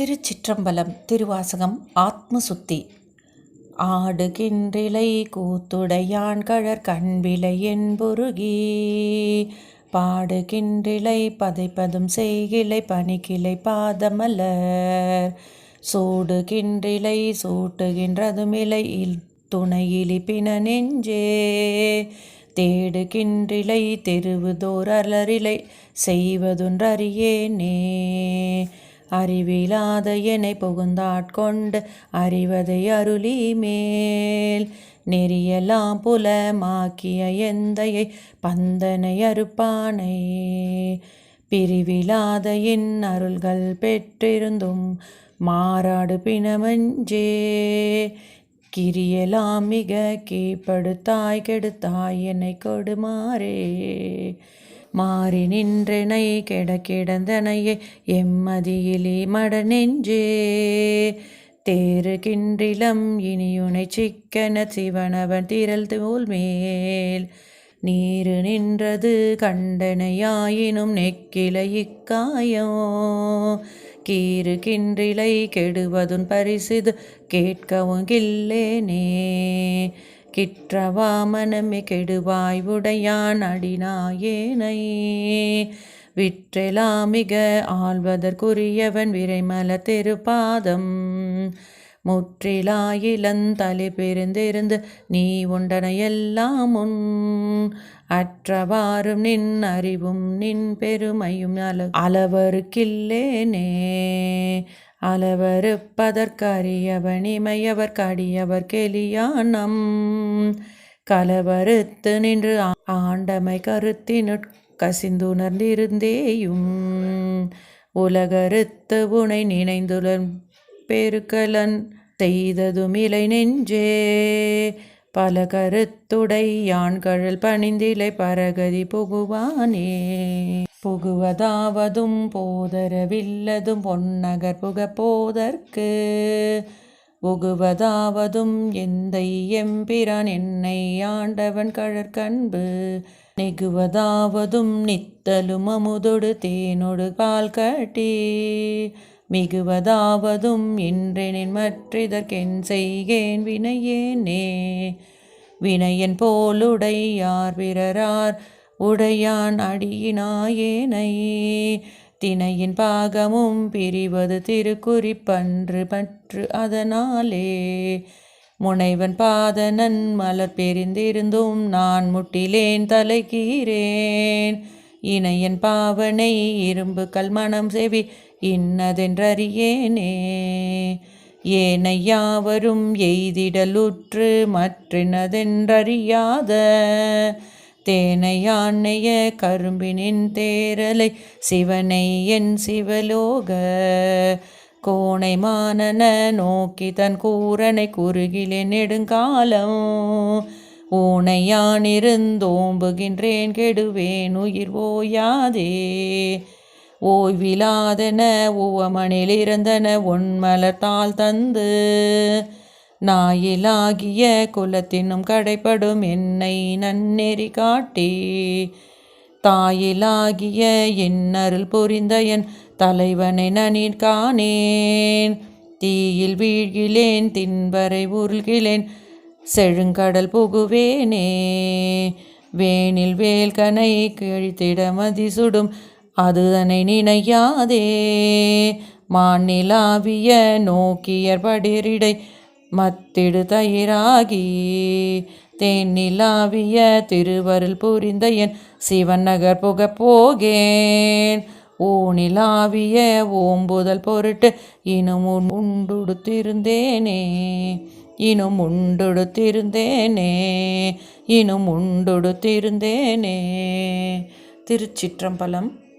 திருச்சிற்றம்பலம் திருவாசகம் ஆத்மசுத்தி. ஆடுகின்றிலை கூத்துடையான் கழற் கண்விலை என்புருகி. பாடுகின்றிலை பதைப்பதும் செய்கிளை பனிக்கிளை பாதமலர் சூடுகின்றிலை சூட்டுகின்றதுமிலை இல் துணையிலிப்பின நெஞ்சே. தேடுகின்றிலை தெருவுதோர் அலரிலை செய்வதொன்றறியேனே. அறிவிலாத என்னை புகுந்தாட்கொண்டு அறிவதை அருளி மேல் நெறியெல்லாம் புலமாக்கிய எந்தையை பந்தனை அறுப்பானை. பிரிவிலாத என் அருள்கள் பெற்றிருந்தும் மாறாடு பிணமஞ்சே. கிரியலாம் மிக கீழ்படுத்தாய் கெடுத்தாய் என்னை கொடுமாறே. மாறி நின்றனை கெட கிடந்தனையே எம்மதியிலே மட நெஞ்சே தேறுகின்றிலம் இனியுனை சிக்கன சிவனவன் திரள் தோல் மேல். நீரு நின்றது கண்டனையாயினும் நெக்கில இக்காயோ. கீறு கின்றிலை கெடுவதுன் பரிசிது கேட்கவும் கில்லேனே. கிற்றவா மனமே கெடுவாய் உடையான் அடினாயேனை விற்றெலாமிக ஆழ்வதற்குரியவன் விரைமல திருப்பாதம் முற்றிலாயிலந்தலை பெருந்திருந்து நீ உண்டனையெல்லாம் உன். அற்றவாறும் நின் அறிவும் நின் பெருமையும் அள அளவருக்கில்லேனே. அளவறுப்பதற்கரியவனிமையவர் கடியவர் கெளியானம் கலவறுத்து நின்று ஆண்டமை கருத்தினுட் கசிந்துணர்ந்திருந்தேயும். உலகறுத்து உனை நினைந்துடன் பெருக்கலன் செய்ததும் இலை நெஞ்சே. பல கருத்துடை யான்கழல் பணிந்திலை பரகதி புகுவானே. புகுவதாவதும் போதரவில்லதும் பொன்னகர் புக போதற்கு எந்தை எம்பிரான் என்னை ஆண்டவன் கழற்கண்பு நெகுவதாவதும் நித்தலும் அமுதொடு தேனொடு பால் கட்டி. மிகுவதாவதும் என்றெனின் மற்றிதற்கென் செய்கேன் வினையேனே. வினையன் போலுடை யார் பிறரார் உடையான் அடியினாயேனை. தினையின் பாகமும் பிரிவது திருக்குறிப்பன்று பற்று அதனாலே. முனைவன் பாதனன் மலர் பெரிந்திருந்தும் நான் முட்டிலேன் தலைக்கீரேன் இணையன் பாவனை இரும்பு கல்மணம் செவி இன்னதென்றறியேனே. ஏனையாவரும் எய்திடலுற்று மற்றினதென்றறியாத. தேனையானைய கரும்பினின் தேரலை சிவனை என் சிவலோக. கோணை மானன நோக்கி தன் கூரனை குறுகிலே நெடுங்காலம். ஊனையானிருந்தோம்புகின்றேன் கெடுவேன் உயிர் ஓயாதே. ஓய்விலாதன உவமணிலிருந்தன உன்மலத்தால் தந்து. நாயிலாகிய குலத்தினும் கடைப்படும் என்னை நன்னெறி காட்டி. தாயிலாகிய என் அருள் புரிந்த என் தலைவனை நனின் காணேன். தீயில் வீழ்கிலேன் தின்பறை உருள்கிலேன் செழுங்கடல் புகுவேனே. வேனில் வேல்கனை கிழித்திட மதிசுடும் அதுதனை நினையாதே. மாநிலாவிய நோக்கியர் படிரிடை மத்திடு தயிராகி தேன்னிலாவிய திருவருள் புரிந்த என் சிவன் நகர் புக போகேன். ஊனிலாவிய ஓம்புதல் பொருட்டு இனும் உண்டுடுத்திருந்தேனே. இனும் உண்டுடுத்திருந்தேனே. இனும் உண்டுடுத்திருந்தேனே. திருச்சிற்றம்பலம்